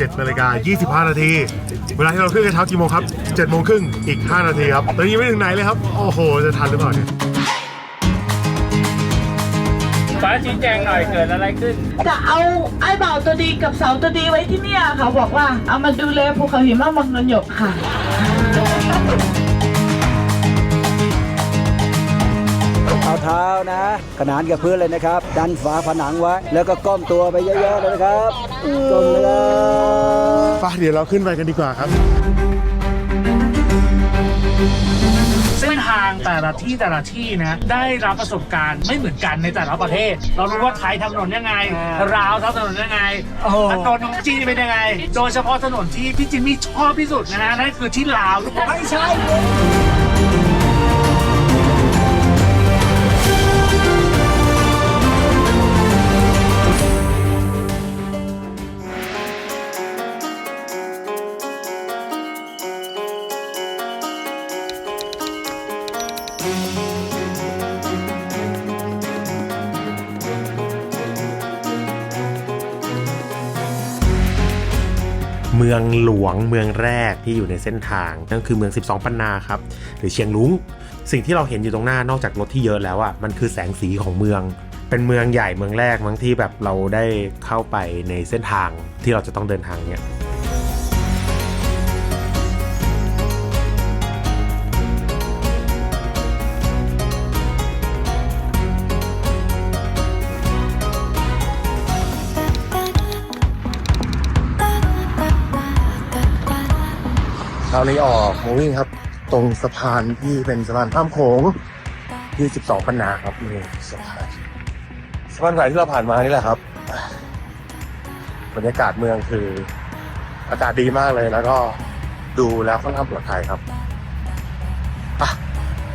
7นาฬิกา25 นาที เวลาที่เราขึ้นกันเช้ากี่โมงครับ7โมงครึ่งอีก 5 นาทีครับ ตอนนี้ยังไม่ถึงไหนเลยครับ โอ้โห จะทันหรือเปล่าเนี่ย ฟ้าชี้แจงหน่อยเกิดอะไรขึ้น จะเอาไอ้บ่าวตัวดีกับสาวตัวดีไว้ที่เนี่ยค่ะ บอกว่าเอามาดูแลภูเขาหิมะมังนนหยกค่ะ เอาเท้านะ ขนานกับพื้นเลยนะครับ ดันฝาผนังไว้ แล้วก็ก้มตัวไปเยอะๆเลยนะครับก้มเลยครับไปเดี๋ยวเราขึ้นไปกันดีกว่าครับ เส้นทางแต่ละที่แต่ละที่นะ ได้รับประสบการณ์ไม่เหมือนกันในแต่ละประเทศ เรารู้ว่าไทยทำถนนยังไง ราวทำถนนยังไงถนนของจีนเป็นยังไง โดยเฉพาะถนนที่พี่จิมมี่ชอบที่สุดนะฮะนั่นคือที่ลาวทุกคนไม่ใช่ องหลวงเมืองแรกที่อยู่ในเส้นทาง นั่นคือเมือง 12 ปันนาครับ หรือเชียงลุ้งสิ่งที่เราเห็นอยู่ตรงหน้านอกจากรถที่เยอะแล้วอะมันคือแสงสีของเมือง เป็นเมืองใหญ่เมืองแรกมั้งที่แบบเราได้เข้าไปในเส้นทางที่เราจะต้องเดินทางเนี่ย คราวนี้ออกมวิ่งครับ ตรงสะพานที่เป็นสะพานข้ามโขงที่12ปันนาครับนี่สะพานสะพานสายที่เราผ่านมานี่แหละครับ บรรยากาศเมืองคือ อากาศดีมากเลยแล้วก็ดูแล้วค่อนข้างปลอดภัยครับอะ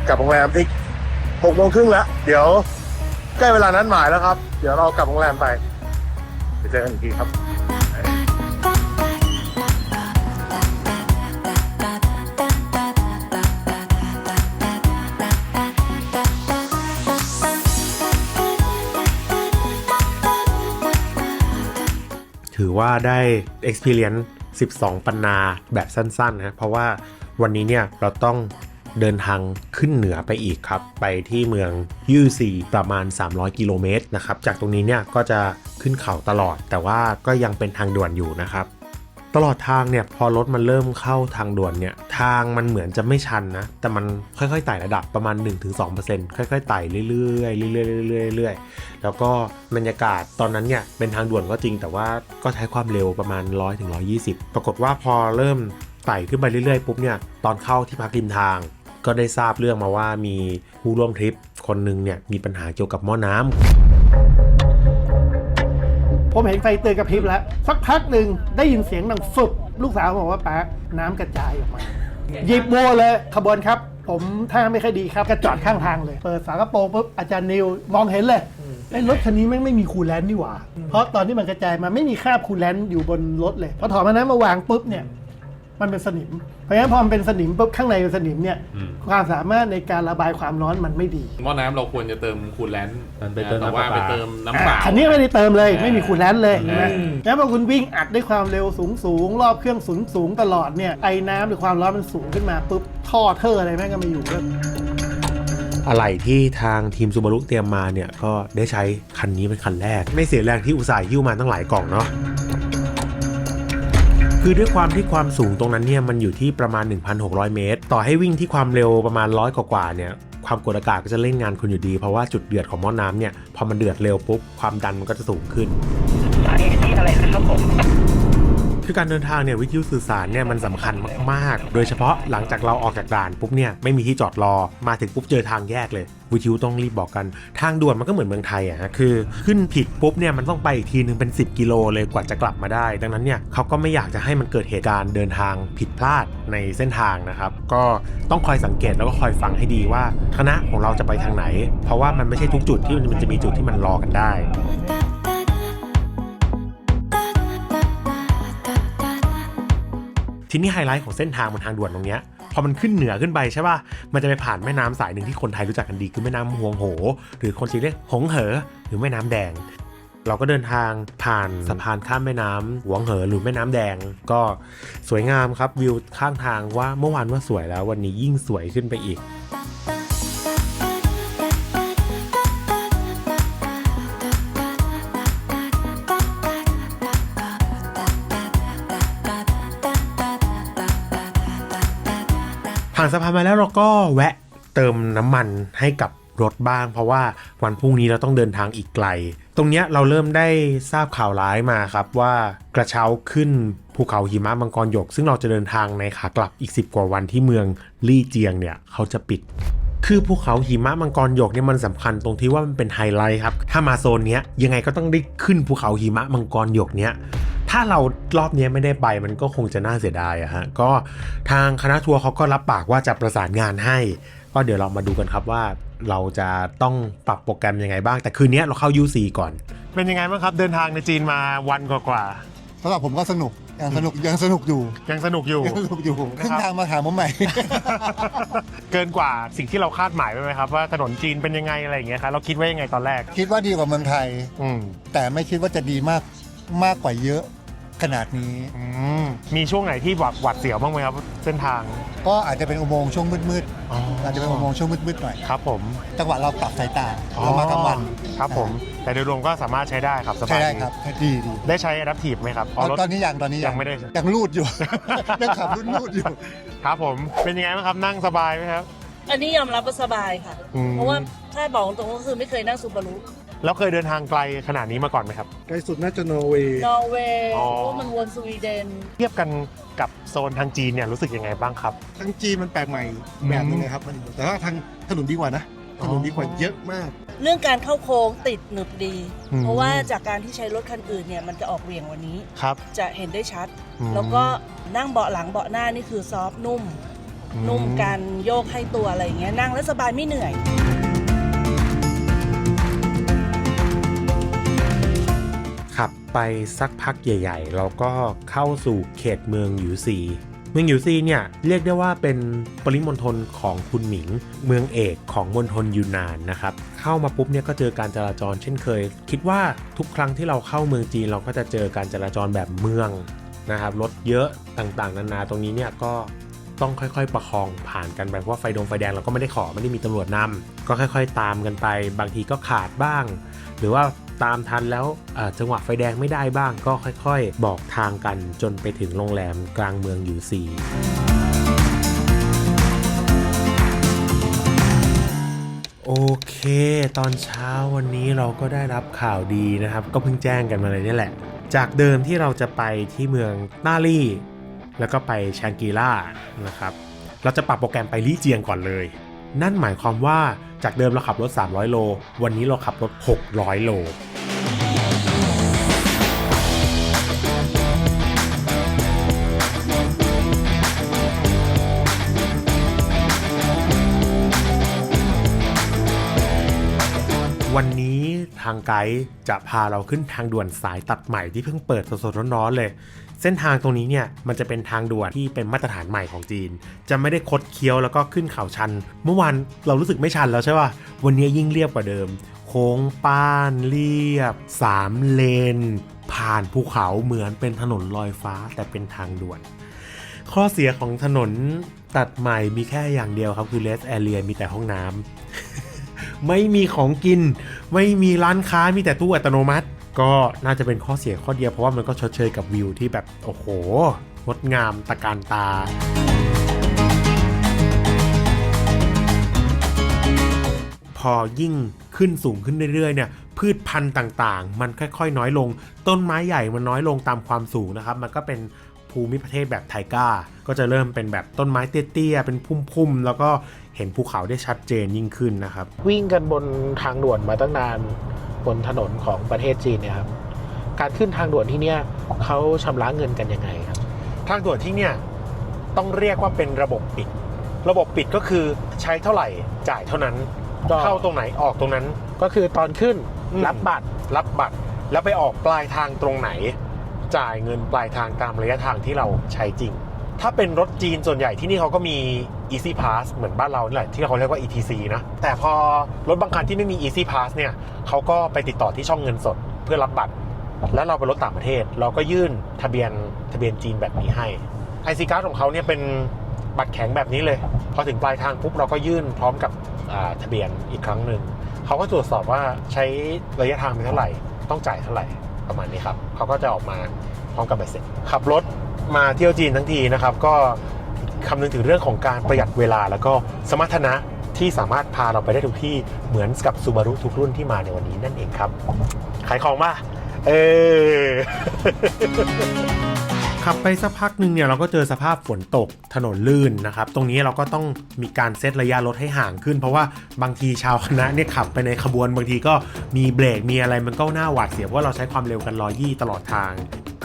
กลับโรงแรมที่หกโมงครึ่งแล้ว เดี๋ยวใกล้เวลานั้นหมายแล้วครับ เดี๋ยวเรากลับโรงแรมไปไปเจอกันอีกทีครับ ว่าได้ experience 12 ปันนาแบบสั้นๆนะเพราะว่าวันนี้เนี่ยเราต้องเดินทางขึ้นเหนือไปอีกครับ ไปที่เมืองยูซีประมาณ 300 กิโลเมตรนะครับ จากตรงนี้เนี่ยก็จะขึ้นเขาตลอด แต่ว่าก็ยังเป็นทางด่วนอยู่นะครับ ตลอดทางเนี่ยพอรถมันเริ่มเข้าทางด่วนเนี่ยทางมันเหมือนจะไม่ชันนะ แต่มันค่อยๆไต่ระดับประมาณ 1-2%ค่อยๆไต่เรื่อยๆเรื่อยๆเรื่อยๆเรื่อยๆแล้วก็บรรยากาศตอนนั้นเนี่ยเป็นทางด่วนก็จริง แต่ว่าก็ใช้ความเร็วประมาณ 100-120ถึง120 ปรากฏว่าพอเริ่มไต่ขึ้นไปเรื่อยๆปุ๊บเนี่ยตอนเข้าที่พักริมทางก็ได้ทราบเรื่องมาว่ามีผู้ร่วมทริปคนหนึ่งเนี่ยมีปัญหาเกี่ยวกับหม้อน้ำ ผมเห็นไฟเตือนกระพริบแล้ว สักพักหนึ่งได้ยินเสียงดังฟึบลูกสาวบอกว่าป๊าน้ำกระจายออกมา หยิบบัวเลยขบวนครับ ผมท่าไม่ค่อยดีครับกระจอดข้างทางเลย เปิดฝากระโปรงปุ๊บอาจารย์นิวมองเห็นเลยไอ้รถคันนี้แม่งไม่มีคูลแลนด์นี่หว่า เพราะตอนที่มันกระจายมาไม่มีคราบคูลแลนด์อยู่บนรถเลยพอถอดมานั้นมาวางปุ๊บเนี่ย มันเป็นสนิม เพราะฉะนั้นพอมันเป็นสนิมปุ๊บข้างในเป็นสนิมเนี่ยความสามารถในการระบายความร้อนมันไม่ดีหม้อน้ำเราควรจะเติมคูลแลนต์มันไปเติมแต่ว่าน้ำเปไปล่าเติมน้ำเปล่าคันนี้ไม่ได้เติมเลย ไม่มีคูลแลนต์เลยอืม นะแล้วพอคุณวิ่งอัดด้วยความเร็วสูงสูงรอบเครื่องสูงสูงตลอดเนี่ยไอ้น้ำหรือความร้อนมันสูงขึ้นมาปุ๊บท่อเทอร์อะไรแม่งก็ไม่อยู่ด้วย อะไรที่ทางทีมซูบารุเตรียมมาเนี่ย ก็ได้ใช้คันนี้เป็นคันแรก ไม่เสียแรงที่อุตส่าห์หิ้วมาตั้งหลายกล่องเนาะ คือด้วยความที่ความสูงตรงนั้นเนี่ยมันอยู่ที่ประมาณ 1,600 เมตร ต่อให้วิ่งที่ความเร็วประมาณร้อยกว่าเนี่ยความกดอากาศก็จะเล่นงานคุณอยู่ดี เพราะว่าจุดเดือดของหม้อน้ำเนี่ยพอมันเดือดเร็วปุ๊บความดันมันก็จะสูงขึ้นที่อะไรนะครับผม คือการเดินทางเนี่ยวิทยุสื่อสารเนี่ยมันสำคัญมากๆ โดยเฉพาะหลังจากเราออกจากด่านปุ๊บเนี่ยไม่มีที่จอดรอมาถึงปุ๊บเจอทางแยกเลย วิทยุต้องรีบบอกกันทางด่วนมันก็เหมือนเมืองไทยอะฮะคือ ขึ้นผิดปุ๊บเนี่ยมันต้องไปอีกทีนึงเป็น 10 กิโลเลยกว่าจะกลับมาได้ ดังนั้นเนี่ยเขาก็ไม่อยากจะให้มันเกิดเหตุการณ์เดินทางผิดพลาดในเส้นทางนะครับ ก็ต้องคอยสังเกตแล้วก็คอยฟังให้ดีว่าคณะของเราจะไปทางไหน เพราะว่ามันไม่ใช่ทุกจุดที่มันจะมีจุดที่มันรอกันได้ ทีนี้ไฮไลท์ของเส้นทางบนทางด่วนตรงเนี้ยพอมันขึ้นเหนือขึ้นไปใช่ป่ะ มันจะไปผ่านแม่น้ำสายหนึ่งที่คนไทยรู้จักกันดีคือแม่น้ำฮวงโห หรือคนจีนเรียกหงเหอ หรือแม่น้ำแดง เราก็เดินทางผ่านสะพานข้ามแม่น้ำหวงเหอหรือแม่น้ำแดง ก็สวยงามครับวิวข้างทางว่าเมื่อวานว่าสวยแล้ววันนี้ยิ่งสวยขึ้นไปอีกานสะพานมาแล้วเราก็แวะเติมน้ำมันให้กับรถบ้าง เพราะว่าวันพรุ่งนี้เราต้องเดินทางอีกไกล ตรงเนี้ยเราเริ่มได้ทราบข่าวร้ายมาครับว่ากระเช้าขึ้นภูเขาหิมะมังกรหยก ซึ่งเราจะเดินทางในขากลับอีก 10 กว่าวันที่เมืองลี่เจียงเนี่ยเขาจะปิด คือภูเขาหิมะมังกรหยกเนี่ยมันสำคัญตรงที่ว่ามันเป็นไฮไลท์ครับถ้ามาโซนเนี้ยยังไงก็ต้องได้ขึ้นภูเขาหิมะมังกรหยกเนี้ย ถ้าเรารอบเนี้ยไม่ได้ไปมันก็คงจะน่าเสียดายอะฮะก็ทางคณะทัวร์เขาก็รับปากว่าจะประสานงานให้ ก็เดี๋ยวเรามาดูกันครับว่าเราจะต้องปรับโปรแกรมยังไงบ้าง แต่คืนนี้เราเข้า UC ก่อน เป็นยังไงบ้างครับเดินทางในจีนมาวันกว่าสำหรับผมก็สนุกยังสนุกยังสนุกอยู่ๆยังสนุกอยู่ ยังสนุกอยู่นะครับ ขึ้นทางมาหาผมใหม่ เกินกว่าสิ่งที่เราคาดหมายไว้ไหมครับว่าถนนจีนเป็นยังไงอะไรอย่างเงี้ยครับเราคิดว่ายังไงตอนแรก คิดว่าดีกว่าเมืองไทย อืมแต่ไม่คิดว่าจะดีมากมากกว่าเยอะ ขนาดนี้ อืมมีช่วงไหนที่หวัดหวัดเสียวบ้างไหมครับ เส้นทาง ก็อาจจะเป็นอุโมงค์ช่วงมืดอ๋อๆอาจจะเป็นอุโมงค์ช่วงมืดๆหน่อย ครับผมจังหวะเราปรับสายตาเรามากลางวันครับผม แต่โดยรวมก็สามารถใช้ได้ครับสบาใช่ยได้ครับดีดีได้ใช้ Adaptive ไหมครับตอนรถ ตอนนี้ยังตอนนี้ยังไม่ได้ ยังรูดอยู่ ยังขับรุ่นรูดอยู่ ครับผมเป็นยังไงบ้างครับนั่งสบายไหมครับ อันนี้ยอมรับว่าสบายค่ะ อืม เพราะว่าถ้าบอกตรงๆก็คือไม่เคยนั่งซูบารุ แล้วเคยเดินทางไกลขนาดนี้มาก่อนไหมครับ ไกลสุดน่าจะนอร์เวย์นอร์เวย์อ๋อเพราะว่ามันวนสวีเดน เทียบกันกับโซนทางจีนเนี่ยรู้สึกยังไงบ้างครับ ทางจีนมันแปลกใหม่แบบนึงนะครับมันแต่ว่าทางถนนดีกว่านะถนนดีกว่าเยอะมาก เรื่องการเข้าโค้งติดหนึบดี อืม เพราะว่าจากการที่ใช้รถคันอื่นเนี่ยมันจะออกเหวี่ยงวันนี้ ครับจะเห็นได้ชัด อืม แล้วก็นั่งเบาะหลังเบาะหน้านี่คือซอฟต์นุ่ม นุ่มการโยกให้ตัวอะไรอย่างเงี้ยนั่งแล้วสบายไม่เหนื่อย ขับไปสักพักใหญ่ ๆ เราก็เข้าสู่เขตเมืองหยูซี เมืองหยูซีเนี่ยเรียกได้ว่าเป็นปริมณฑลของคุณหมิง เมืองเอกของมณฑลยูนานนะครับ เข้ามาปุ๊บเนี่ยก็เจอการจราจรเช่นเคย คิดว่าทุกครั้งที่เราเข้าเมืองจีนเราก็จะเจอการจราจรแบบเมืองนะครับรถเยอะต่างๆ นานาตรงนี้เนี่ยก็ต้องค่อยๆ ประคองผ่านกันไปเพราะว่าไฟดงไฟแดงเราก็ไม่ได้ขอไม่ได้มีตำรวจนำก็ค่อย ๆ ตามกันไป บางทีก็ขาดบ้าง หรือว่า ตามทันแล้วจังหวะไฟแดงไม่ได้บ้าง ก็ค่อยๆ บอกทางกันจนไปถึงโรงแรมกลางเมืองยูซีโอเค ตอนเช้าวันนี้เราก็ได้รับข่าวดีนะครับ ก็เพิ่งแจ้งกันมาเลยนี่แหละ จากเดิมที่เราจะไปที่เมืองต้าลี่ แล้วก็ไปชางกีล่านะครับ เราจะปรับโปรแกรมไปลี่เจียงก่อนเลย นั่นหมายความว่าจากเดิมเราขับรถ 300 โล วันนี้เราขับรถ 600 โลวันนี้ทางไกด์จะพาเราขึ้นทางด่วนสายตัดใหม่ที่เพิ่งเปิดสดๆร้อนๆเลย เส้นทางตรงนี้เนี่ยมันจะเป็นทางด่วนที่เป็นมาตรฐานใหม่ของจีน จะไม่ได้คดเคี้ยวแล้วก็ขึ้นเขาชัน เมื่อวานเรารู้สึกไม่ชันแล้วใช่ป่ะวันนี้ยิ่งเรียบกว่าเดิม โค้งป้านเรียบ 3 เลน ผ่านภูเขาเหมือนเป็นถนนลอยฟ้าแต่เป็นทางด่วน ข้อเสียของถนนตัดใหม่มีแค่อย่างเดียวครับคือเลสแอเรียมีแต่ห้องน้ำไม่มีของกิน ไม่มีร้านค้ามีแต่ตู้อัตโนมัติ ก็น่าจะเป็นข้อเสียข้อเดียวเพราะว่ามันก็ชดเชยกับวิวที่แบบโอ้โหงดงามตะการตาพอยิ่งขึ้นสูงขึ้นเรื่อยๆเนี่ยพืชพันธุ์ต่างๆ มันค่อยๆ น้อยลง ต้นไม้ใหญ่มันน้อยลงตามความสูงนะครับ มันก็เป็นภูมิประเทศแบบไทก้า ก็จะเริ่มเป็นแบบต้นไม้เตี้ยๆ เป็นพุ่มๆ แล้วก็เห็นภูเขาได้ชัดเจนยิ่งขึ้นนะครับ วิ่งกันบนทางด่วนมาตั้งนาน บนถนนของประเทศจีนเนี่ยครับการขึ้นทางด่วนที่เนี่ยเขาชำระเงินกันยังไงครับ ทางด่วนที่เนี่ยต้องเรียกว่าเป็นระบบปิด ระบบปิดก็คือใช้เท่าไหร่จ่ายเท่านั้นเข้าตรงไหนออกตรงนั้น ก็คือตอนขึ้นรับบัตร รับบัตร แล้วไปออกปลายทางตรงไหน จ่ายเงินปลายทางตามระยะทางที่เราใช้จริง ถ้าเป็นรถจีนส่วนใหญ่ที่นี่เขาก็มี Easy Pass เหมือนบ้านเรานี่แหละที่เขาเรียกว่า ETC นะ แต่พอรถบางคันที่ไม่มี Easy Pass เนี่ยเขาก็ไปติดต่อที่ช่องเงินสดเพื่อรับบัตร แล้วเราไปรถต่างประเทศ เราก็ยื่นทะเบียนทะเบียนจีนแบบนี้ให้ไอซีการ์ดของเขาเนี่ยเป็นบัตรแข็งแบบนี้เลย พอถึงปลายทางปุ๊บเราก็ยื่นพร้อมกับทะเบียนอีกครั้งหนึ่งเขาก็ตรวจสอบว่าใช้ระยะทางเป็นเท่าไหร่ ต้องจ่ายเท่าไหร่ประมาณนี้ครับเขาก็จะออกมาพร้อมกับใบเสร็จขับรถมาเที่ยวจีนทั้งทีนะครับ ก็ คำนึงถึงเรื่องของการประหยัดเวลา แล้วก็สมรรถนะที่สามารถพาเราไปได้ทุกที่เหมือนกับซูบารุทุกรุ่นที่มาในวันนี้นั่นเองครับ ขายของมาเออขับไปสักพักหนึ่งเนี่ยเราก็เจอสภาพฝนตกถนนลื่นนะครับ ตรงนี้เราก็ต้องมีการเซตระยะรถให้ห่างขึ้น เพราะว่าบางทีชาวคณะเนี่ยขับไปในขบวนบางทีก็มีเบรกมีอะไรมันก็น่าหวาดเสียวเพราะว่าเราใช้ความเร็วกันร้อยี่ตลอดทาง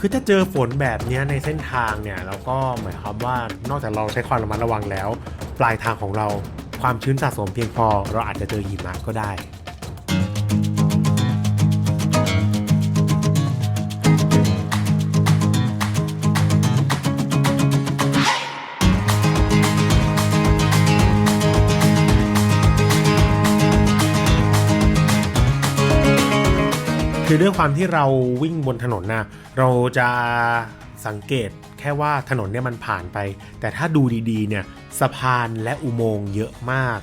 คือถ้าเจอฝนแบบนี้ในเส้นทางเนี่ยเราก็หมายความว่านอกจากเราใช้ความระมัดระวังแล้ว ปลายทางของเราความชื้นสะสมเพียงพอ เราอาจจะเจอหิมะก็ได้ คือด้วยความที่เราวิ่งบนถนนนะเราจะสังเกตแค่ว่าถนนเนี่ยมันผ่านไป แต่ถ้าดูดีๆเนี่ยสะพานและอุโมงค์เยอะมาก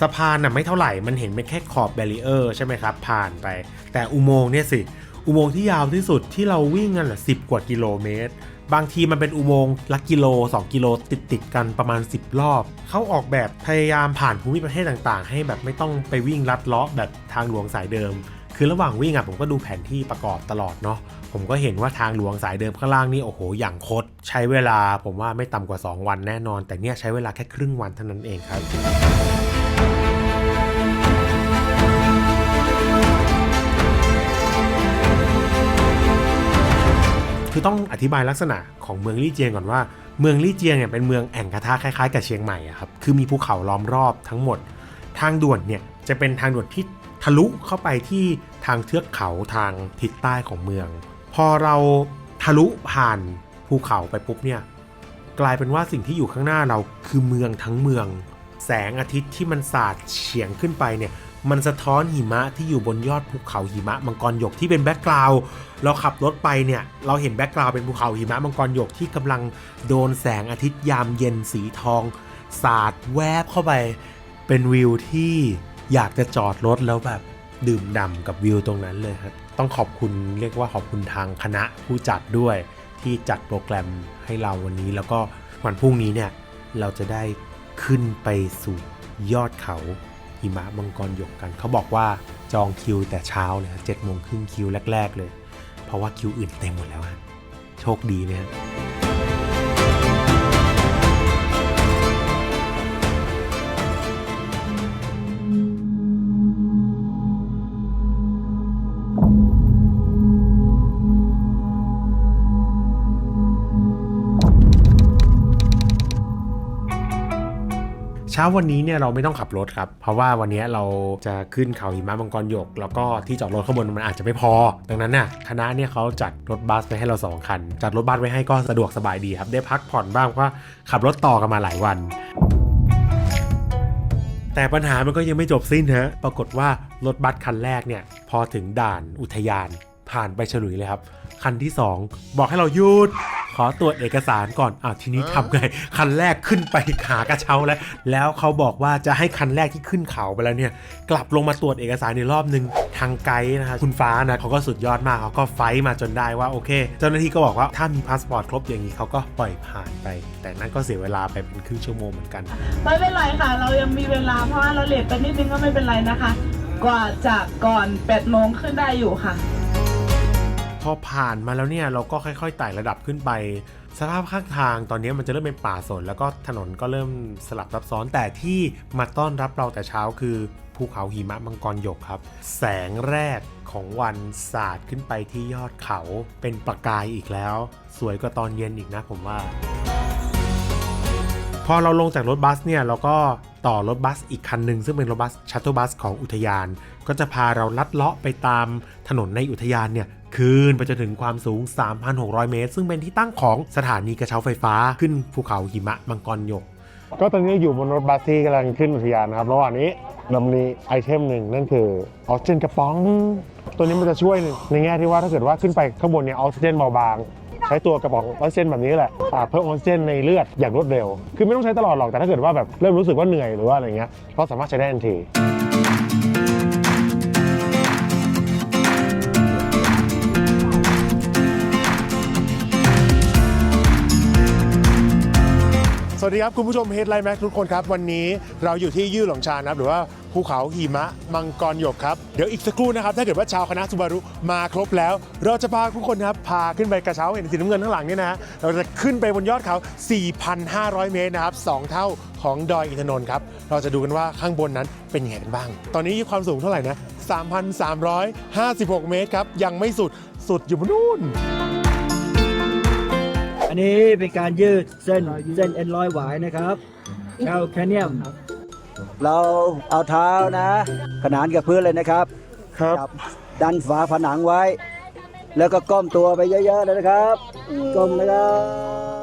สะพานน่ะไม่เท่าไหร่มันเห็นเป็นแค่ขอบแบรีเออร์ใช่ไหมครับ ผ่านไป แต่อุโมงค์เนี่ยสิ อุโมงค์ที่ยาวที่สุดที่เราวิ่งกันแหละสิกว่ากิโลเมตร บางทีมันเป็นอุโมงค์ละกิโล 2 กิโลติดติดกันประมาณ 10 รอบ เขาออกแบบพยายามผ่านภูมิประเทศต่างๆ ให้แบบไม่ต้องไปวิ่งลัดเลาะแบบทางหลวงสายเดิม คือระหว่างวิ่งอะผมก็ดูแผนที่ประกอบตลอดเนาะผมก็เห็นว่าทางหลวงสายเดิมข้างล่างนี่โอ้โหอย่างคดใช้เวลาผมว่าไม่ต่ำกว่า 2 วันแน่นอน แต่เนี่ยใช้เวลาแค่ครึ่งวันเท่านั้นเองครับคือต้องอธิบายลักษณะของเมืองลี่เจียงก่อนว่า เมืองลี่เจียงเนี่ยเป็นเมืองแอ่งกระทะคล้ายๆกับเชียงใหม่อะครับคือมีภูเขาล้อมรอบทั้งหมด ทางด่วนเนี่ยจะเป็นทางด่วนที่ ทะลุเข้าไปที่ทางเทือกเขาทางทิศใต้ของเมือง พอเราทะลุผ่านภูเขาไปปุ๊บเนี่ยกลายเป็นว่าสิ่งที่อยู่ข้างหน้าเราคือเมืองทั้งเมือง แสงอาทิตย์ที่มันสาดเฉียงขึ้นไปเนี่ยมันสะท้อนหิมะที่อยู่บนยอดภูเขาหิมะมังกรหยกที่เป็นแบ็กกราวด์เราขับรถไปเนี่ยเราเห็นแบ็กกราวด์เป็นภูเขาหิมะมังกรหยกที่กำลังโดนแสงอาทิตย์ยามเย็นสีทอง สาดแวบเข้าไป เป็นวิวที่ อยากจะจอดรถแล้วแบบดื่มด่ำกับวิวตรงนั้นเลยครับต้องขอบคุณเรียกว่าขอบคุณทางคณะผู้จัดด้วยที่จัดโปรแกรมให้เราวันนี้ แล้วก็วันพรุ่งนี้เนี่ยเราจะได้ขึ้นไปสู่ยอดเขาหิมะมังกรหยกกัน เขาบอกว่าจองคิวแต่เช้าเลยเจ็ดโมงครึ่งคิวแรก ๆ เลย เพราะว่าคิวอื่นเต็มหมดแล้วโชคดีเนี่ย เช้าวันนี้เนี่ยเราไม่ต้องขับรถครับ เพราะว่าวันนี้เราจะขึ้นเขาหิมะมังกรหยก แล้วก็ที่จอดรถข้างบนมันอาจจะไม่พอ ดังนั้นน่ะคณะเนี่ยเขาจัดรถบัสไว้ให้เราสองคัน จัดรถบัสไว้ให้ก็สะดวกสบายดีครับ ได้พักผ่อนบ้างเพราะว่าขับรถต่อกันมาหลายวันแต่ปัญหามันก็ยังไม่จบสิ้นฮะ ปรากฏว่ารถบัสคันแรกเนี่ย พอถึงด่านอุทยานผ่านไปฉลุยเลยครับ คันที่ 2 บอกให้เราหยุด ขอตรวจเอกสารก่อนอะทีนี้ทำไง คันแรกขึ้นไปหากระเช้าแล้ว แล้วเขาบอกว่าจะให้คันแรกที่ขึ้นเขาไปแล้วเนี่ย กลับลงมาตรวจเอกสารในรอบหนึ่งทางไกด์นะครับคุณฟ้านะเขาก็สุดยอดมากเขาก็ไฟท์มาจนได้ว่าโอเค เจ้าหน้าที่ก็บอกว่าถ้ามีพาสปอร์ตครบอย่างนี้เขาก็ปล่อยผ่านไป แต่นั่นก็เสียเวลาไปเป็นครึ่งชั่วโมงเหมือนกัน ไม่เป็นไรค่ะ เรายังมีเวลาเพราะว่าเราเลทไปนิดนึงก็ไม่เป็นไรนะคะ กว่าจะก่อน8โมงขึ้นได้อยู่ค่ะ พอผ่านมาแล้วเนี่ยเราก็ค่อยๆไต่ระดับขึ้นไป สภาพข้างทางตอนนี้มันจะเริ่มเป็นป่าสน แล้วก็ถนนก็เริ่มสลับซับซ้อนแต่ที่มาต้อนรับเราแต่เช้าคือภูเขาหิมะมังกรหยกครับ แสงแรกของวันสาดขึ้นไปที่ยอดเขาเป็นประกายอีกแล้ว สวยกว่าตอนเย็นอีกนะผมว่า พอเราลงจากรถบัสเนี่ยเราก็ต่อรถบัสอีกคันหนึ่งซึ่งเป็นรถบัสชัตเตอร์บัสของอุทยาน ก็จะพาเราลัดเลาะไปตามถนนในอุทยานเนี่ย คืนไปจนถึงความสูง 3,600 เมตร ซึ่งเป็นที่ตั้งของสถานีกระเช้าไฟฟ้าขึ้นภูเขาหิมะมังกรหยก ก็ตอนนี้อยู่บนรถบัสที่กำลังขึ้นอุทยานนะครับระหว่างนี้เรามีไอเทมหนึ่งนั่นคือออกซิเจนกระป๋อง ตัวนี้มันจะช่วยในแง่ที่ว่าถ้าเกิดว่าขึ้นไปข้างบนเนี่ยออกซิเจนเบาบางใช้ตัวกระป๋องออกซิเจนแบบนี้แหละเพิ่มออกซิเจนในเลือดอย่างรวดเร็ว คือไม่ต้องใช้ตลอดหรอกแต่ถ้าเกิดว่าแบบเริ่มรู้สึกว่าเหนื่อยหรือว่าอะไรเงี้ยก็สามารถใช้ได้ทันที วัสดีครับ คุณผู้ชมเฮดไลน์แม็กทุกคนครับ วันนี้เราอยู่ที่ยื่หลงชานะครับ หรือว่าภูเขาหิมะมังกรหยกครับ เดี๋ยวอีกสักครู่นะครับ ถ้าเกิดว่าชาวคณะสุบารุมาครบแล้ว เราจะพาทุกคนครับ พาขึ้นไปกระเช้าเห็นสีน้ำเงินข้างหลังนี่นะฮะเราจะขึ้นไปบนยอดเขา 4,500 เมตรนะครับสองเท่าของดอยอินทนนท์ครับ เราจะดูกันว่าข้างบนนั้นเป็นยังไงกันบ้าง ตอนนี้ความสูงเท่าไหร่นะ 3,356 เมตรครับ ยังไม่สุด สุดอยู่บนนู่น นนี้เป็นการยืดเส้นเส้นเอ็นร้อยหวายนะครับแคลแคเนียม เราเอาเท้านะ ขนานกับพื้นเลยนะครับครับจัดันฝาผนังไว้ แล้วก็ก้มตัวไปเยอะๆเลยนะครับ ก้มนะครับ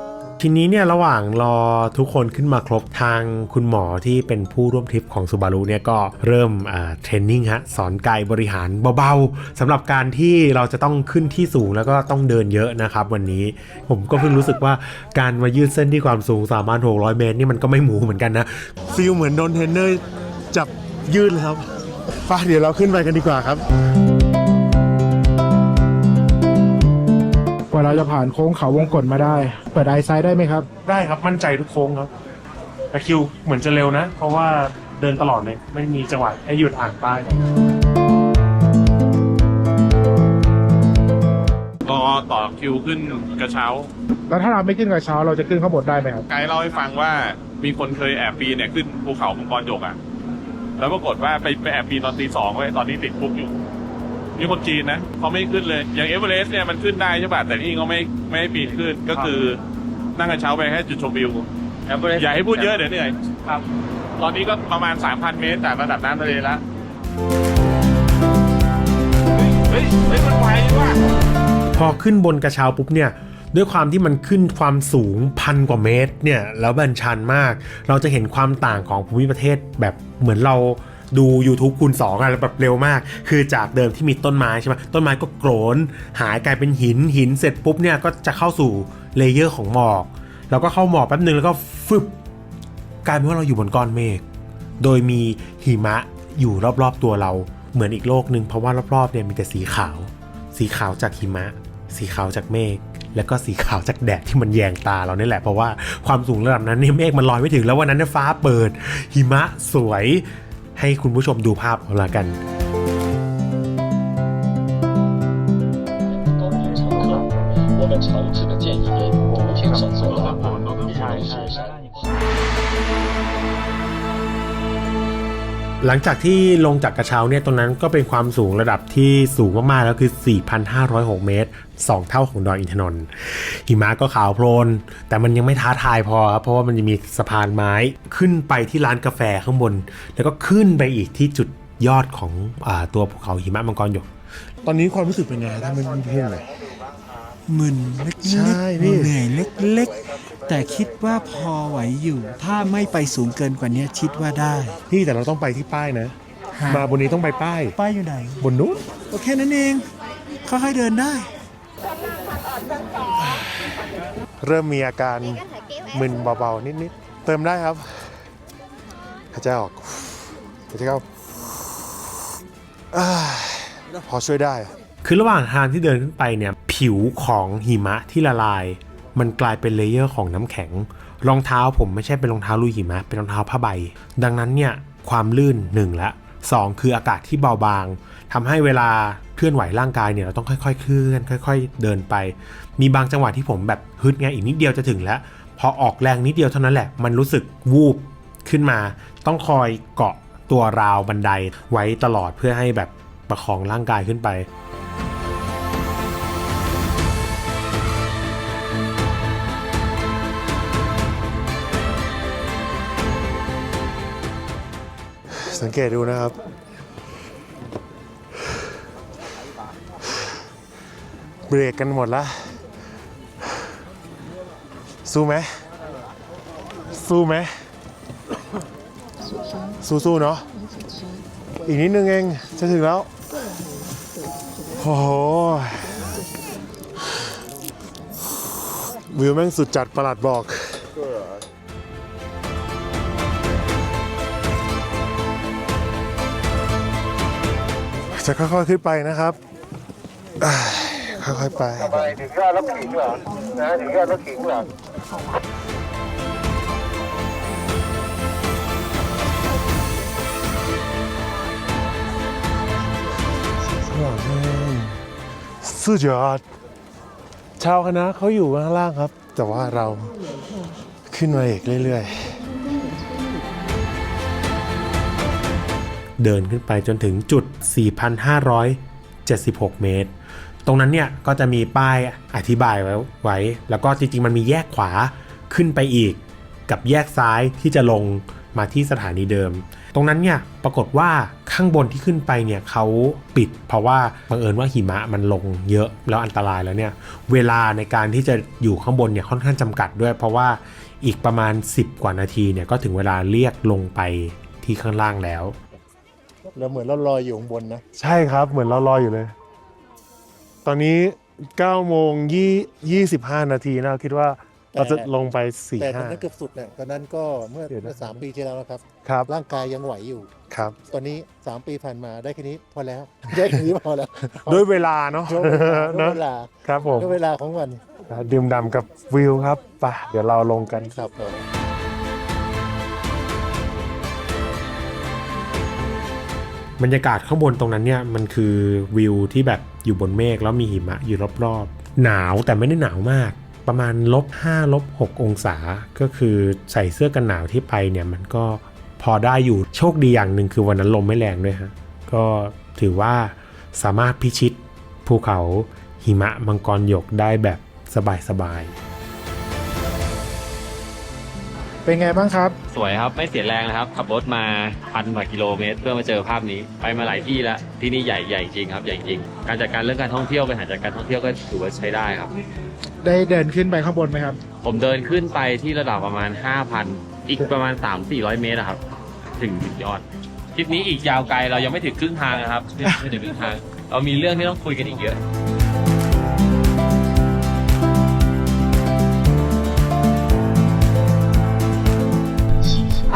ทีนี้เนี่ยระหว่างรอทุกคนขึ้นมาครบทางคุณหมอที่เป็นผู้ร่วมทริปของซูบารุเนี่ยก็เริ่มเทรนนิ่งฮะสอนกายบริหารเบาๆสำหรับการที่เราจะต้องขึ้นที่สูงแล้วก็ต้องเดินเยอะนะครับวันนี้ผมก็เพิ่งรู้สึกว่าการมายืดเส้นที่ความสูง3 6 0 0 เมตรนี่มันก็ไม่หมูเหมือนกันนะฟีลเหมือนโดนเทรนเนอร์จับยืดเลยครับป้าเดี๋ยวเราขึ้นไปกันดีกว่าครับ กว่าเราจะผ่านโค้งเขาวงกฏมาได้ เปิดไอไซด์ได้ไหมครับ ได้ครับมั่นใจทุกโค้งครับ แต่คิวเหมือนจะเร็วนะ เพราะว่าเดินตลอดเลย ไม่มีจังหวะให้หยุดอ่านป้ายรอต่อคิวขึ้นกระเช้า แล้วถ้าเราไม่ขึ้นกระเช้าเราจะขึ้นข้างบนได้ไหมครับไกด์เล่าให้ฟังว่ามีคนเคยแอบปีนเนี่ยขึ้นภูเขามังกรหยกอะ แล้วปรากฏว่าไปไปแอบปีนตอนตีสองไว้ยตอนนี้ติดคุกอยู่ มีคนจีนนะเขาไม่ขึ้นเลย อย่างเอเวอเรสต์เนี่ยมันขึ้นได้ใช่ป่ะแต่นี่เขาไม่ไม่ให้ปีนขึ้นก็คือนั่งกระเช้าไปแค่จุดชมวิว อย่าให้พูดเยอะเดี๋ยวเหนื่อยครับ ตอนนี้ก็ประมาณ 3,000 เมตรจากระดับน้ำทะเลแล้วเฮ้ยเฮ้ยมันไวว่ะพอขึ้นบนกระเช้าปุ๊บเนี่ยด้วยความที่มันขึ้นความสูงพันกว่าเมตรเนี่ยแล้วบันชันมาก เราจะเห็นความต่างของภูมิประเทศแบบเหมือนเรา ดู YouTube คูณ2อะแบบเร็วมาก คือจากเดิมที่มีต้นไม้ใช่ไหมต้นไม้ก็โกรนหายกลายเป็นหินหินเสร็จปุ๊บเนี่ยก็จะเข้าสู่เลเยอร์ของหมอก แล้วก็เข้าหมอกแป๊บนึงแล้วก็ฟึบกลายเป็นว่าเราอยู่บนก้อนเมฆโดยมีหิมะอยู่รอบๆตัวเราเหมือนอีกโลกหนึ่งเพราะว่ารอบๆเนี่ยมีแต่สีขาว สีขาวจากหิมะ สีขาวจากเมฆแล้วก็สีขาวจากแดดที่มันแยงตาเราเนี่ยแหละเพราะว่าความสูงระดับนั้นเนี่ยเมฆมันลอยไม่ถึงแล้ววันนั้นเนี่ยฟ้าเปิด หิมะสวย ให้คุณผู้ชมดูภาพเอาละกัน หลังจากที่ลงจากกระเช้าเนี่ยตรงนั้นก็เป็นความสูงระดับที่สูงมากๆแล้วคือ 4,506 เมตร 2 เท่าของดอยอินทนนท์หิมะก็ขาวโพลน แต่มันยังไม่ท้าทายพอครับเพราะว่ามันจะมีสะพานไม้ขึ้นไปที่ร้านกาแฟข้างบน แล้วก็ขึ้นไปอีกที่จุดยอดของอาตัวภูเขาหิมะมังกรหยก ตอนนี้ความรู้สึกเป็นไงถ้ามันเพื่อนเลยมึนเล็กใช่พี่ๆเหนื่อยเล็กๆแต่คิดว่าพอไหวอยู่ ถ้าไม่ไปสูงเกินกว่านี้คิดว่าได้ พี่แต่เราต้องไปที่ป้ายนะ ฮะ มาบนนี้ต้องไปป้าย ป้ายอยู่ไหน บนนู้น โอเคนั่นเองค่อยๆเดินได้ เริ่มมีอาการมึนเบาๆ นิดๆ เติมได้ครับหายใจออกหายใจเข้าอ่าพอช่วยได้ คือระหว่างทางที่เดินขึ้นไปเนี่ย ผิวของหิมะที่ละลาย มันกลายเป็นเลเยอร์ของน้ำแข็ง รองเท้าผมไม่ใช่เป็นรองเท้าลุยหิมะเป็นรองเท้าผ้าใบ ดังนั้นเนี่ยความลื่นหนึ่งละสองคืออากาศที่เบาบางทำให้เวลาเคลื่อนไหวร่างกายเนี่ยเราต้องค่อยๆ เคลื่อนค่อย ๆ เดินไป มีบางจังหวะที่ผมแบบฮึดไงอีกนิดเดียวจะถึงแล้ว พอออกแรงนิดเดียวเท่านั้นแหละ มันรู้สึกวูบขึ้นมา ต้องคอยเกาะตัวราวบันไดไว้ตลอดเพื่อให้แบบประคองร่างกายขึ้นไป สังเกตดูนะครับ เบรกกันหมดละสู้ไหมสู้ไหมสู้ๆเนาะอีกนิดนึงเองจะถึงแล้ว โอ้โห วิวแม่งสุดจัดประหลัดบอก จะค่อยๆขึ้นไปนะครับค่อยๆไปถึงยอดแล้วขิงเหรอนะถึงยอดแล้วขิงเหรอสุดยอดชาวคณะเขาอยู่ข้างล่างครับ แต่ว่าเราขึ้นมาอีกเรื่อยๆ เดินขึ้นไปจนถึงจุด 4,576 เมตร ตรงนั้นเนี่ยก็จะมีป้ายอธิบายไว้ไว้ แล้วก็จริงๆ มันมีแยกขวาขึ้นไปอีก กับแยกซ้ายที่จะลงมาที่สถานีเดิม ตรงนั้นเนี่ยปรากฏว่าข้างบนที่ขึ้นไปเนี่ยเขาปิด เพราะว่าบังเอิญว่าหิมะมันลงเยอะแล้วอันตรายแล้วเนี่ยเวลาในการที่จะอยู่ข้างบนเนี่ยค่อนข้างจำกัดด้วย เพราะว่าอีกประมาณ 10 กว่านาทีเนี่ยก็ถึงเวลาเรียกลงไปที่ข้างล่างแล้ว แล้วเหมือนเราลอยอยู่ข้างบนนะ ใช่ครับเหมือนเรารออยู่เลย ตอนนี้9โมงยี่25 นาทีนะคิดว่าเราจะลงไป4ี่แต่ตอนห้านั้นเกือบสุดเนี่ยตอนนั้นก็เมื่อเดี๋ยวนะ เมื่อสามปีที่แล้วนะครับครับร่างกายยังไหวอยู่ ครับ ตอนนี้สามปีผ่านมาได้แค่นี้พอแล้ว ได้แค่นี้พอแล้วด้วยเวลาเนาะด้วยเวลาด้วยเนอะเวลาครับผมด้วยเวลาของมันดื่มด่ำกับวิวครับไปะเดี๋ยวเราลงกัน ครับผม บรรยากาศข้างบนตรงนั้นเนี่ยมันคือวิวที่แบบอยู่บนเมฆแล้วมีหิมะอยู่รอบๆ หนาวแต่ไม่ได้หนาวมาก ประมาณลบ5ลบ6องศา ก็คือใส่เสื้อกันหนาวที่ไปเนี่ยมันก็พอได้อยู่โชคดีอย่างหนึ่งคือวันนั้นลมไม่แรงด้วยฮะก็ถือว่าสามารถพิชิตภูเขาหิมะมังกรหยกได้แบบสบายๆ เป็นไงบ้างครับ สวยครับไม่เสียแรงนะครับ ขับรถมาพันกว่ากิโลเมตร เพื่อมาเจอภาพนี้ ไปมาหลายที่แล้วที่นี่ใหญ่ใหญ่จริงครับใหญ่จริง การจัดการเรื่องการท่องเที่ยวบริหารจัดการท่องเที่ยวก็ถือว่าใช้ได้ครับ ได้เดินขึ้นไปข้างบนไหมครับ ผมเดินขึ้นไปที่ระดับประมาณ 5,000 อีกประมาณ 3-400 เมตรอะครับ ถึงยอดทริปนี้อีกยาวไกลเรายังไม่ถึงครึ่งทางนะครับไม่ถึงครึ่งทาง เรามีเรื่องที่ต้องคุยกันอีกเยอะ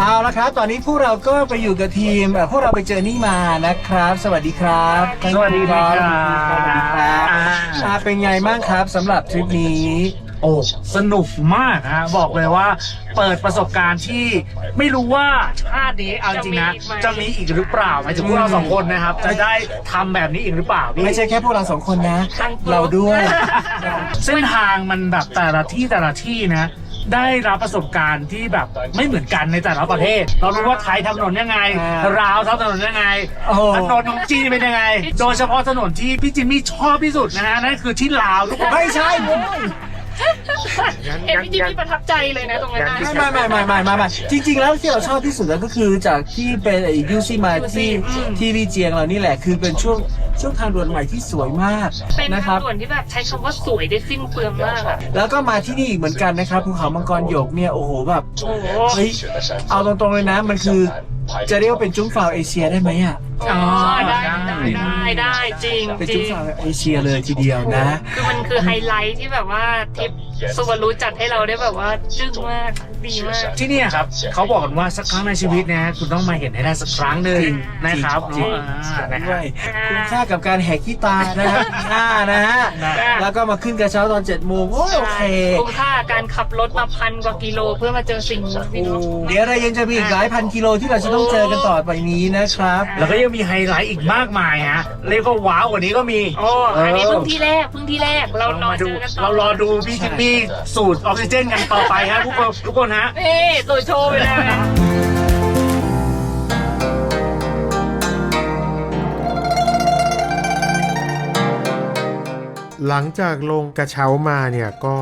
เอาละครับ ตอนนี้พวกเราก็ไปอยู่กับทีมเอ่อพวกเราไปเจอนี่มานะครับ สวัสดีครับสวัสดีครับสวัสดีครับอ่า อ่าเป็นไงบ้างครับสำหรับทริปนี้ โอ้ สนุกมากฮะ บอกเลยว่า เปิดประสบการณ์ที่ไม่รู้ว่าชาตินี้เอาจริงนะ จะมีอีกหรือเปล่าหมายถึงพวกเราสองคนนะครับ จะได้ทำแบบนี้อีกหรือเปล่าพี่ ไม่ใช่แค่พวกเราสองคนนะ เราด้วย เส้นทางมันแบบแต่ละที่แต่ละที่นะ ได้รับประสบการณ์ที่แบบไม่เหมือนกันในแต่ละประเทศ เรารู้ว่าไทยทำถนนยังไงอ่าราวทำถนนยังไงโอ้โหถนนของจีนเป็นยังไง โดยเฉพาะถนนที่พี่จิมมี่ชอบที่สุดนะฮะนั่นคือที่ลาวทุกคนไม่ใช่เว้ยเห็นพี่จิมมี่ประทับใจเลยนะตรงนั้นไม่ไม่ไม่ไม่ไม่ไม่ไม่จริง ๆ แล้วที่เราชอบที่สุดแล้วก็คือจากที่เป็นไอ้ยูซี่มาที่ที่ลีเจียงเรานี่แหละคือเป็นช่วง ช่วงทางด่วนใหม่ที่สวยมากเป็นนะคทารังบ ด่วนที่แบบใช้คำว่าสวยได้สิ้นเปลืองมากอะแล้วก็มาที่นี่อีกเหมือนกันนะครับภูเขามังกรหยกเนี่ยโอ้โหแบบ โอ้โห เฮ้ย เอาตรงๆเลยนะมันคือจะเรียกว่าเป็นจุ้งฟาวเอเชียได้ไหมอะ อ๋อได้ได้ได้ได้จริงเป็นจจุ้ริงงฟาวเอเชียเลยทีเดียวนะ คือมันคือไฮไลท์ที่แบบว่าทิปสุวรรณจัดให้เราได้แบบว่าจึ้งมากดีมาก ที่เนี่ยครับเขาบอกกันว่าสักครั้งในชีวิตนะฮะคุณต้องมาเห็นให้ได้สักครั้งหนึ่งจริง นะครับจริง อ่านะด้ฮะวยคุ้มค่ากับการแหกขี้ตานะครับปีหน้านะฮะนะแล้วก็มาขึ้นกระเช้าตอน7จ็ดโมงโอ้ยโอเค คุ้มค่าการขับรถมาพันกว่ากิโลเพื่อมาเจอสิ่งนี้พี่เนาะเดี๋ยวเรายังจะมีอีกหลายพันกิโลที่เราจะต้องเจอกันต่อไปนี้นะครับ แล้วก็ยังมีไฮไลท์อีกมากมายฮะเรียกว่าว้าวกว่านี้ก็มีโอ้อันนี้เพิ่งที่แรกเพิ่งที่แรกเรารอมาเจดูอกันต่อเรารอดูพี่จิมมี่สูตรออกซิเจนกันต่อไปฮะทุกคนทุกคนฮะเอ้ตัวโชว์ไปเลย หลังจากลงกระเช้ามาเนี่ยก็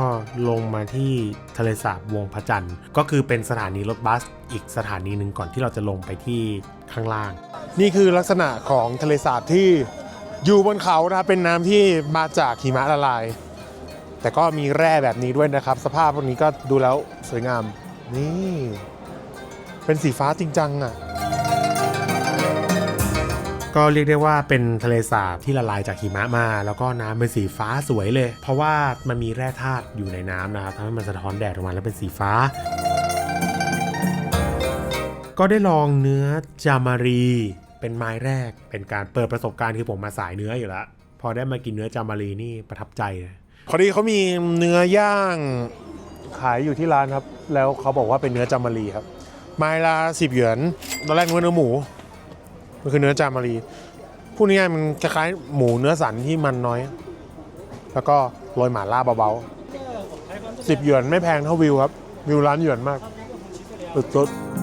ลงมาที่ทะเลสาบวงพระจันทร์ ก็คือเป็นสถานีรถบัสอีกสถานีหนึ่งก่อนที่เราจะลงไปที่ข้างล่าง นี่คือลักษณะของทะเลสาบที่อยู่บนเขานะครับเป็นน้ำที่มาจากหิมะละลาย แต่ก็มีแร่แบบนี้ด้วยนะครับ สภาพพวกนี้ก็ดูแล้วสวยงาม นี่ เป็นสีฟ้าจริงจังอะ่ะ ก็เรียกได้ว่าเป็นทะเลสาบที่ละลายจากหิมะมา แล้วก็น้ำเป็นสีฟ้าสวยเลย เพราะว่ามันมีแร่ธาตุอยู่ในน้ำนะครับทำให้มันสะท้อนแดดออกมาแล้วเป็นสีฟ้าก็ได้ลองเนื้อจามารี เป็นไม้แรก เป็นการเปิดประสบการณ์คือผมมาสายเนื้ออยู่แล้ว พอได้มากินเนื้อจามารีนี่ประทับใจพอดีเขามีเนื้อย่างขายอยู่ที่ร้านครับ แล้วเขาบอกว่าเป็นเนื้อจามารีครับ ไม้ละสิบหยวนตอนแรกนึกว่าเนื้อหมู มันคือเนื้อจามารีพูดง่ายๆมันคล้ายๆหมูเนื้อสันที่มันน้อย แล้วก็โรยหม่าล่าเบาๆสิบหยวนไม่แพงเท่าวิวครับ วิวร้านหยวนมากสุดๆ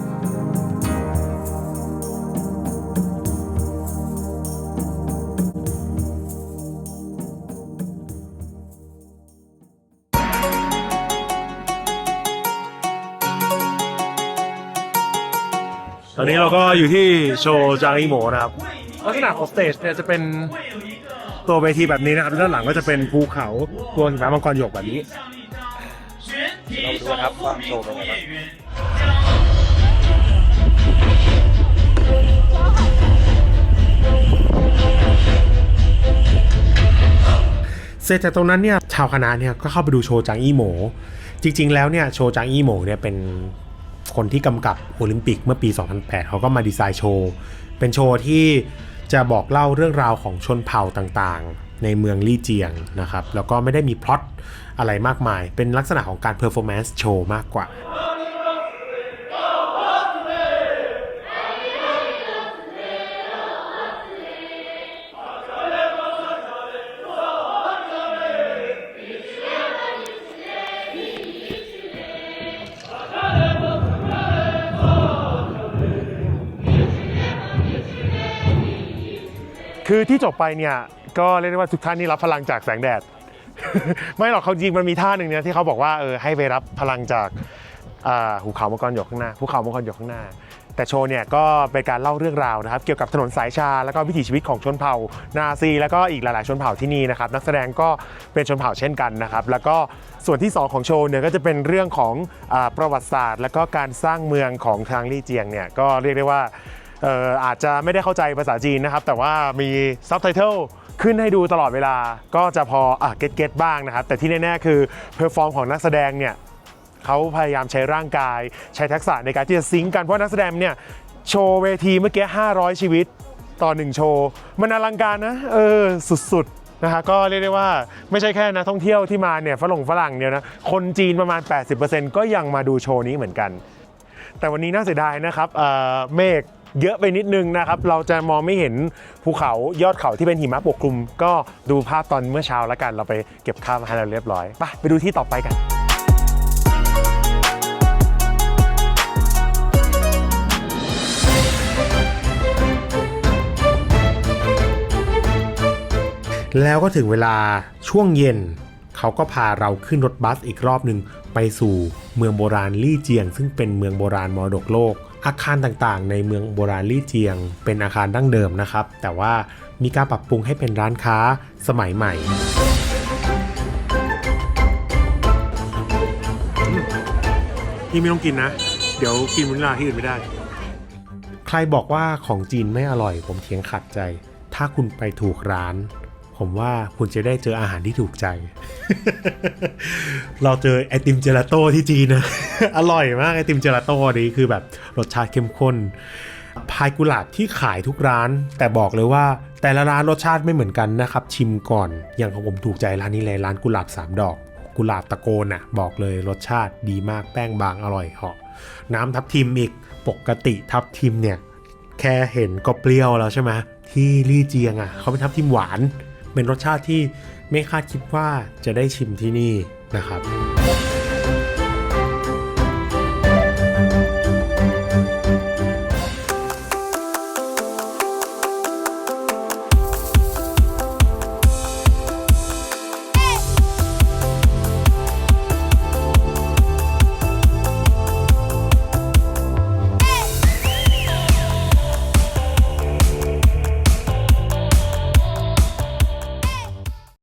อนนี้เราก็อยู่ที่โชว์จางอีโหมนะครับ ลักษณะของสเตจเนี่ยจะเป็นตัวเวทีแบบนี้นะครับด้านหลังก็จะเป็นภูเขาตัวหิมะมังกรหยกแบบนี้เราดูนะครับว่าโชว์เป็นไงบ้างเสร็จจากตรงนั้นเนี่ยชาวคณะเนี่ยก็เข้าไปดูโชว์จางอีโหม จริง ๆ แล้วเนี่ยโชว์จางอีโหมเนี่ยเป็น คนที่กำกับโอลิมปิกเมื่อปี 2008 เขาก็มาดีไซน์โชว์ เป็นโชว์ที่จะบอกเล่าเรื่องราวของชนเผ่าต่างๆ ในเมืองลี่เจียงนะครับ แล้วก็ไม่ได้มีพล็อตอะไรมากมาย เป็นลักษณะของการเพอร์ฟอร์แมนซ์โชว์มากกว่า คือที่จบไปเนี่ยก็เรียกได้ว่าทุกท่านนี่รับพลังจากแสงแดด ไม่หรอกเขาจริงมันมีท่าหนึ่งเนี่ยที่เขาบอกว่าเออให้ไปรับพลังจากอ่าภูเขามังกรหยกข้างหน้าภูเขามังกรหยกข้างหน้า แต่โชว์เนี่ยก็เป็นการเล่าเรื่องราวนะครับ เกี่ยวกับถนนสายชา แล้วก็วิถีชีวิตของชนเผ่านาซี แล้วก็อีกหลาย ๆ ชนเผ่าที่นี่นะครับ นักแสดงก็เป็นชนเผ่าเช่นกันนะครับ แล้วก็ส่วนที่ 2 ของโชว์เนี่ยก็จะเป็นเรื่องของอาประวัติศาสตร์ แล้วก็การสร้างเมืองของทางลี่เจียงเนี่ยก็เรียกได้ว่า อาจจะไม่ได้เข้าใจภาษาจีนนะครับ แต่ว่ามีซับไตเติลขึ้นให้ดูตลอดเวลาก็จะพออะเก็ตเก็ตบ้างนะครับ แต่ที่แน่ๆคือเพอร์ฟอร์มของนักแสดงเนี่ยเขาพยายามใช้ร่างกาย ใช้ทักษะในการที่จะซิงกันเพราะนักแสดงเนี่ยโชว์เวทีเมื่อกี้ 500 ชีวิตต่อหนึ่งโชว์ มันอลังการนะ เออ สุดๆนะฮะก็เรียกได้ว่าไม่ใช่แค่นักท่องเที่ยวที่มาเนี่ยฝรั่งฝรั่งเนี่ยนะ คนจีนประมาณ 80%ก็ยังมาดูโชว์นี้เหมือนกัน แต่วันนี้น่าเสียดายนะครับเมฆ เยอะไปนิดนึงนะครับ เราจะมองไม่เห็นภูเขายอดเขาที่เป็นหิมะปกคลุม ก็ดูภาพตอนเมื่อเช้าแล้วกัน เราไปเก็บภามาให้เราเรียบร้อยไปไปดูที่ต่อไปกันแล้วก็ถึงเวลาช่วงเย็น เขาก็พาเราขึ้นรถบัสอีกรอบหนึ่งไปสู่เมืองโบราณลี่เจียง ซึ่งเป็นเมืองโบราณมรดกโลก อาคารต่างๆ ในเมืองโบราณลี่เจียง เป็นอาคารดั้งเดิมนะครับ แต่ว่ามีการปรับปรุงให้เป็นร้านค้าสมัยใหม่พี่ไม่ต้องกินนะ เดี๋ยวกินวานิลลาที่อื่นไม่ได้ ใครบอกว่าของจีนไม่อร่อย ผมเถียงขัดใจ ถ้าคุณไปถูกร้าน ผมว่าคุณจะได้เจออาหารที่ถูกใจ เราเจอไอติมเจลาโต้ที่จีนนะ อร่อยมากไอติมเจลาโต้นี้คือแบบรสชาติเข้มข้น พายกุหลาบที่ขายทุกร้าน แต่บอกเลยว่า แต่ละร้านรสชาติไม่เหมือนกันนะครับ ชิมก่อน อย่างของผมถูกใจร้านนี้เลยร้านกุหลาบสามดอก กุหลาบตะโกนน่ะ บอกเลยรสชาติดีมากแป้งบางอร่อยเหาะน้ำทับทิมอีกปกติทับทิมเนี่ยแค่เห็นก็เปรี้ยวแล้วใช่ไหมที่ลี่เจียงอะเขาเป็นทับทิมหวาน เป็นรสชาติที่ไม่คาดคิดว่าจะได้ชิมที่นี่นะครับ